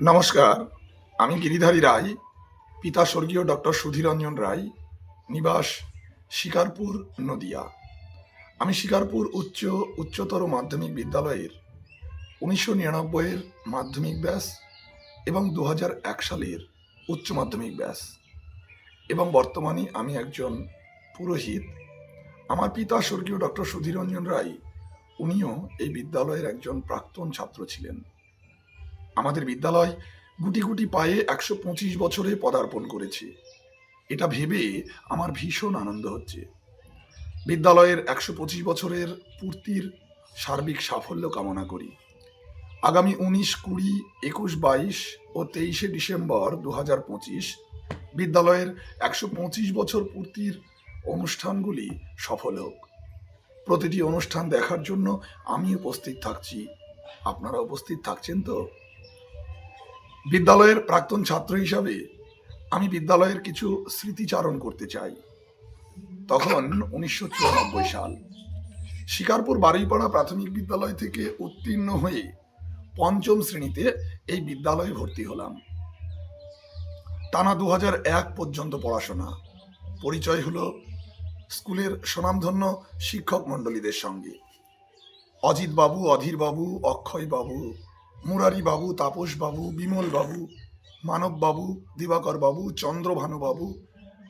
নমস্কার, আমি গিরিধারী রায়, পিতা স্বর্গীয় ডক্টর সুধীরঞ্জন রায়, নিবাস শিকারপুর, নদিয়া। আমি শিকারপুর উচ্চ, উচ্চতর মাধ্যমিক বিদ্যালয়ের উনিশশো নিরানব্বইয়ের মাধ্যমিক ব্যাস এবং দু এক সালের উচ্চ মাধ্যমিক ব্যাস। এবং বর্তমানে আমি একজন পুরোহিত। আমার পিতা স্বর্গীয় ডক্টর সুধীরঞ্জন রায়, উনিও এই বিদ্যালয়ের একজন প্রাক্তন ছাত্র ছিলেন। আমাদের বিদ্যালয় গুটি গুটি পায়ে একশো পঁচিশ বছরে পদার্পণ করেছে। এটা ভেবে আমার ভীষণ আনন্দ হচ্ছে। বিদ্যালয়ের একশো পঁচিশ বছরের পূর্তির সার্বিক সাফল্য কামনা করি। আগামী উনিশ, কুড়ি, একুশ, বাইশ ও তেইশে ডিসেম্বর দু হাজার পঁচিশ বিদ্যালয়ের একশো পঁচিশ বছর পূর্তির অনুষ্ঠানগুলি সফল হোক। প্রতিটি অনুষ্ঠান দেখার জন্য আমি উপস্থিত থাকছি। আপনারা উপস্থিত থাকছেন তো? বিদ্যালয়ের প্রাক্তন ছাত্র হিসাবে আমি বিদ্যালয়ের কিছু স্মৃতিচারণ করতে চাই। তখন উনিশশো চুরানব্বই সাল শিকারপুর বারুইপাড়া প্রাথমিক বিদ্যালয় থেকে উত্তীর্ণ হয়ে পঞ্চম শ্রেণীতে এই বিদ্যালয়ে ভর্তি হলাম। টানা দু পর্যন্ত পড়াশোনা। পরিচয় হলো স্কুলের সুনামধন্য শিক্ষক মণ্ডলীদের সঙ্গে। অজিত বাবু অধীর বাবু অক্ষয় বাবু মুরারি বাবু, তাপস বাবু, বিমল বাবু, মানব বাবু, দিবাকর বাবু, চন্দ্রভানু বাবু,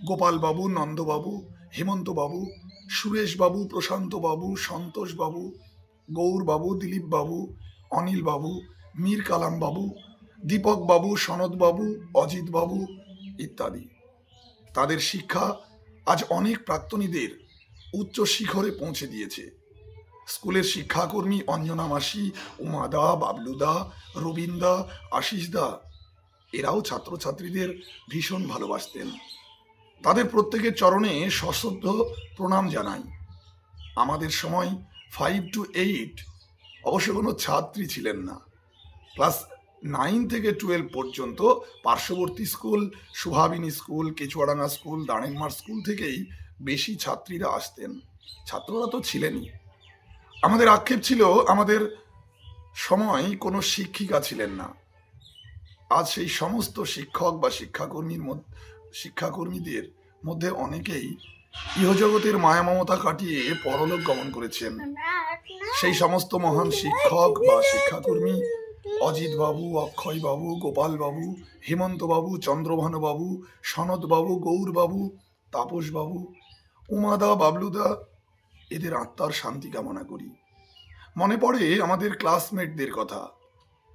গোপাল বাবু নন্দবাবু হেমন্ত বাবু, সুরেশ বাবু, প্রশান্ত বাবু, সন্তোষ বাবু, গৌর বাবু, দিলীপ বাবু, অনিল বাবু, মীর কালাম বাবু, দীপক বাবু, সনদ বাবু, অজিত বাবু ইত্যাদি। তাদের শিক্ষা আজ অনেক প্রাক্তনীদের উচ্চ শিখরে পৌঁছে দিয়েছে। স্কুলের শিক্ষাকর্মী অঞ্জনা মাসি উমাদা বাবলুদা রবীন্দা আশিসদা এরাও ছাত্রছাত্রীদের ভীষণ ভালোবাসতেন। তাদের প্রত্যেকের চরণে সশ্রদ্ধ প্রণাম জানাই। আমাদের সময় ফাইভ টু এইট অবশ্য কোনো ছাত্রী ছিলেন না। ক্লাস নাইন থেকে টুয়েলভ পর্যন্ত পার্শ্ববর্তী school, Subhabini school, Kechuadanga school Darenmar school থেকেই বেশি ছাত্রীরা আসতেন। ছাত্ররা তো ছিলেনই। আমাদের আক্ষেপ ছিল, আমাদের সময় কোনো শিক্ষিকা ছিলেন না। আজ সেই সমস্ত শিক্ষক বা শিক্ষাকর্মীর শিক্ষাকর্মীদের মধ্যে অনেকেই ইহজগতের মায়া মমতা কাটিয়ে পরলোক গমন করেছেন। সেই সমস্ত মহান শিক্ষক বা শিক্ষাকর্মী অজিত বাবু, অক্ষয় বাবু, গোপাল বাবু, হেমন্ত বাবু, চন্দ্রভানু বাবু, সনদ বাবু, গৌর বাবু, তাপস বাবু, উমাদা, বাবলুদা এদের আত্মার শান্তি কামনা করি। মনে পড়ে আমাদের ক্লাসমেটদের কথা।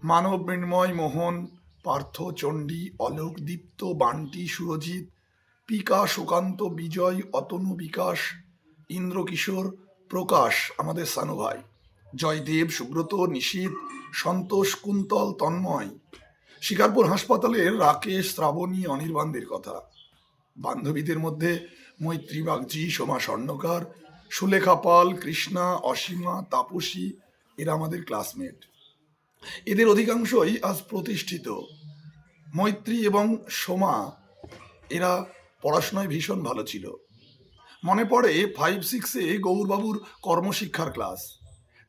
মানব মৃন্ময় মোহন, পার্থ চণ্ডী, অলোক দীপ্ত, বান্টি সুরজিৎ, পিকা সুকান্ত, বিজয়, অতনু বিকাশ, ইন্দ্রকিশোর, প্রকাশ আমাদের সানু ভাই। জয়দেব, সুব্রত, নিশীত, সন্তোষ, কুন্তল, তন্ময়। শিকারপুর হাসপাতালের রাকেশ, শ্রাবণী, অনির্বাণদের কথা। বান্ধবীদের মধ্যে মৈত্রী বাগজি সোমা স্বর্ণকার সুলেখা পাল, কৃষ্ণা, অসীমা, তাপসী, এরা আমাদের ক্লাসমেট এদের অধিকাংশই আজ প্রতিষ্ঠিত। মৈত্রী এবং সোমা, এরা পড়াশোনায় ভীষণ ভালো ছিল। মনে পড়ে ফাইভ সিক্সে গৌরবাবুর কর্মশিক্ষার ক্লাস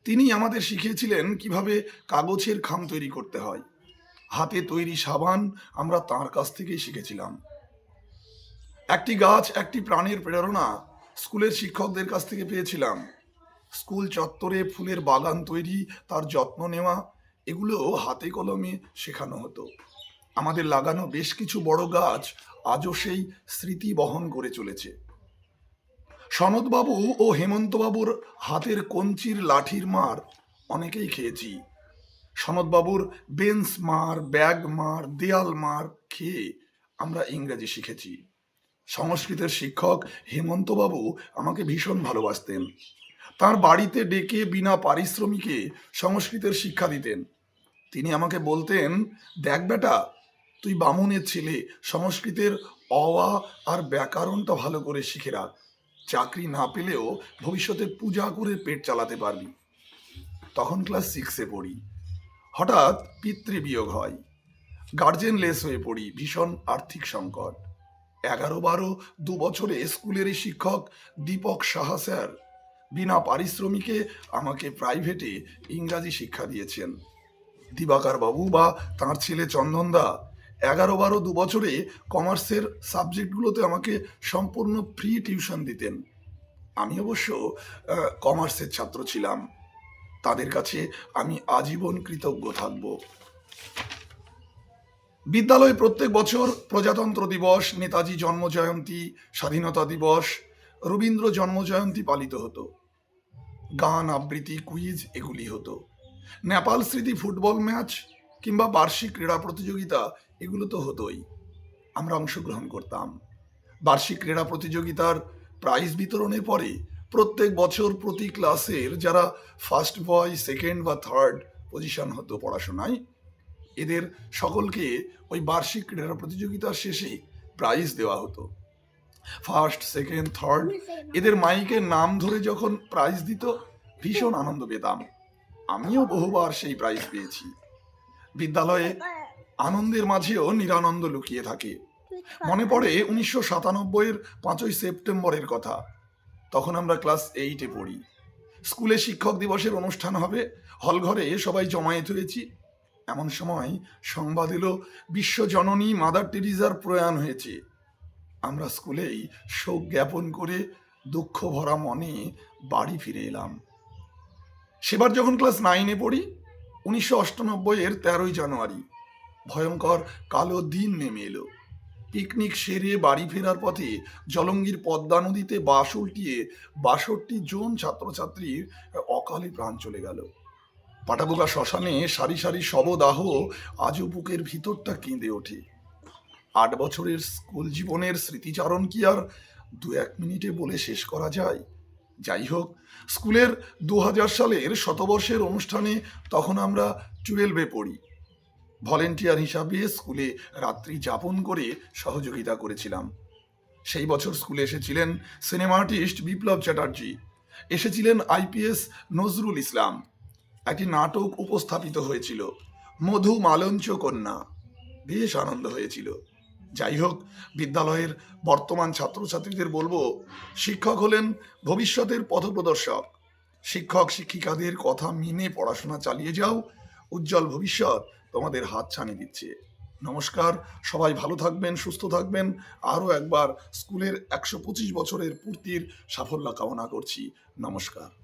তিনি আমাদের শিখিয়েছিলেন কীভাবে কাগজের খাম তৈরি করতে হয়। হাতে তৈরি সাবান আমরা তার কাছ থেকেই শিখেছিলাম। একটি গাছ, একটি প্রাণের প্রেরণা স্কুলের শিক্ষকদের কাছ থেকে পেয়েছিলাম। স্কুল চত্বরে ফুলের বাগান তৈরি, তার যত্ন নেওয়া এগুলো হাতে কলমে শেখানো হতো। আমাদের লাগানো বেশ কিছু বড় গাছ আজও সেই স্মৃতি বহন করে চলেছে। সনদবাবু ও হেমন্তবাবুর হাতের কঞ্চির লাঠির মার অনেকেই খেয়েছি। সনদবাবুর বেঞ্চ মার, ব্যাগ মার, দেয়াল মার খেয়ে আমরা ইংরেজি শিখেছি। সংস্কৃতের শিক্ষক হেমন্তবাবু আমাকে ভীষণ ভালোবাসতেন। তার বাড়িতে ডেকে বিনা পারিশ্রমিকে সংস্কৃতের শিক্ষা দিতেন। তিনি আমাকে বলতেন, দেখ বেটা, তুই বামুনের ছেলে, সংস্কৃতের অওয়া আর ব্যাকরণটা ভালো করে শিখে রাখ। চাকরি না পেলেও ভবিষ্যতে পূজা করে পেট চালাতে পারবি। তখন ক্লাস সিক্সে পড়ি। হঠাৎ পিতৃবিয়োগ হয়। গার্জেন লেস হয়ে পড়ি, ভীষণ আর্থিক সংকট। এগারো বারো দু বছরে স্কুলেরই শিক্ষক দীপক সাহা, স্যার। বিনা পারিশ্রমিকে আমাকে প্রাইভেটে ইংরাজি শিক্ষা দিয়েছেন। দিবাকার বাবু বা তাঁর ছেলে চন্দনদা এগারো বারো দু বছরে কমার্সের সাবজেক্টগুলোতে আমাকে সম্পূর্ণ ফ্রি টিউশন দিতেন। আমি অবশ্য কমার্সের ছাত্র ছিলাম। তাদের কাছে আমি আজীবন কৃতজ্ঞ থাকব। বিদ্যালয়ে প্রত্যেক বছর প্রজাতন্ত্র দিবস, নেতাজি জন্মজয়ন্তী, স্বাধীনতা দিবস, রবীন্দ্র জন্মজয়ন্তী পালিত হতো। গান, আবৃত্তি, কুইজ এগুলি হতো। নেপাল স্মৃতি ফুটবল ম্যাচ কিংবা বার্ষিক ক্রীড়া প্রতিযোগিতা এগুলো তো হতোই। আমরা অংশগ্রহণ করতাম। বার্ষিক ক্রীড়া প্রতিযোগিতার প্রাইজ বিতরণের পরে প্রত্যেক বছর প্রতি ক্লাসের যারা ফার্স্ট বয় সেকেন্ড বা থার্ড পজিশন হতো পড়াশোনায় এদের সকলকে ওই বার্ষিক ক্রীড়া প্রতিযোগিতার শেষে প্রাইজ দেওয়া হতো। ফার্স্ট সেকেন্ড থার্ড এদের মাইকের নাম ধরে যখন প্রাইজ দিত ভীষণ আনন্দ পেতাম। আমিও বহুবার সেই প্রাইজ পেয়েছি। বিদ্যালয়ে আনন্দের মাঝেও নিরানন্দ লুকিয়ে থাকে। মনে পড়ে উনিশশো সাতানব্বইয়ের পাঁচই সেপ্টেম্বরের কথা। তখন আমরা ক্লাস এইটে পড়ি। স্কুলে শিক্ষক দিবসের অনুষ্ঠান হবে। হলঘরে সবাই জমায়েত হয়েছি। এমন সময় সংবাদ এলো বিশ্বজননী মাদার টেরিজার প্রয়াণ হয়েছে। আমরা স্কুলেই শোক জ্ঞাপন করে দুঃখ ভরা মনে বাড়ি ফিরে এলাম। সেবার যখন ক্লাস নাইনে পড়ি, উনিশশো অষ্টানব্বইয়ের তেরোই জানুয়ারি, ভয়ঙ্কর কালো দিন নেমে এলো। পিকনিক সেরে বাড়ি ফেরার পথে জলঙ্গির পদ্মা নদীতে বাস উল্টিয়ে বাষট্টি জন ছাত্রছাত্রীর অকালে প্রাণ চলে গেল। পাটাবোকা শ্মশানে সারি সারি শবদাহ আজও বুকের ভিতরটা কেঁদে ওঠে। আট বছরের স্কুল জীবনের স্মৃতিচারণ কি আর দু এক মিনিটে বলে শেষ করা যায়? যাই হোক, স্কুলের দু হাজার সালের শতবর্ষের অনুষ্ঠানে তখন আমরা টুয়েলভে পড়ি। ভলেন্টিয়ার হিসাবে স্কুলে রাত্রি যাপন করে সহযোগিতা করেছিলাম। সেই বছর স্কুলে এসেছিলেন সিনেমা আর্টিস্ট বিপ্লব চ্যাটার্জি। এসেছিলেন আইপিএস নজরুল ইসলাম। একটি নাটক উপস্থাপিত হয়েছিল। মধু মালঞ্চ কন্যা। বেশ আনন্দ হয়েছিল। যাই হোক বিদ্যালয়ের বর্তমান ছাত্রছাত্রীদের বলব, শিক্ষক হলেন ভবিষ্যতের পথপ্রদর্শক। শিক্ষক, শিক্ষিকাদের কথা মেনে পড়াশোনা চালিয়ে যাও, উজ্জ্বল ভবিষ্যৎ তোমাদের হাত ছানি দিচ্ছে। নমস্কার, সবাই ভালো থাকবেন, সুস্থ থাকবেন। আরও একবার স্কুলের একশো পঁচিশ বছরের পূর্তির সাফল্য কামনা করছি। নমস্কার।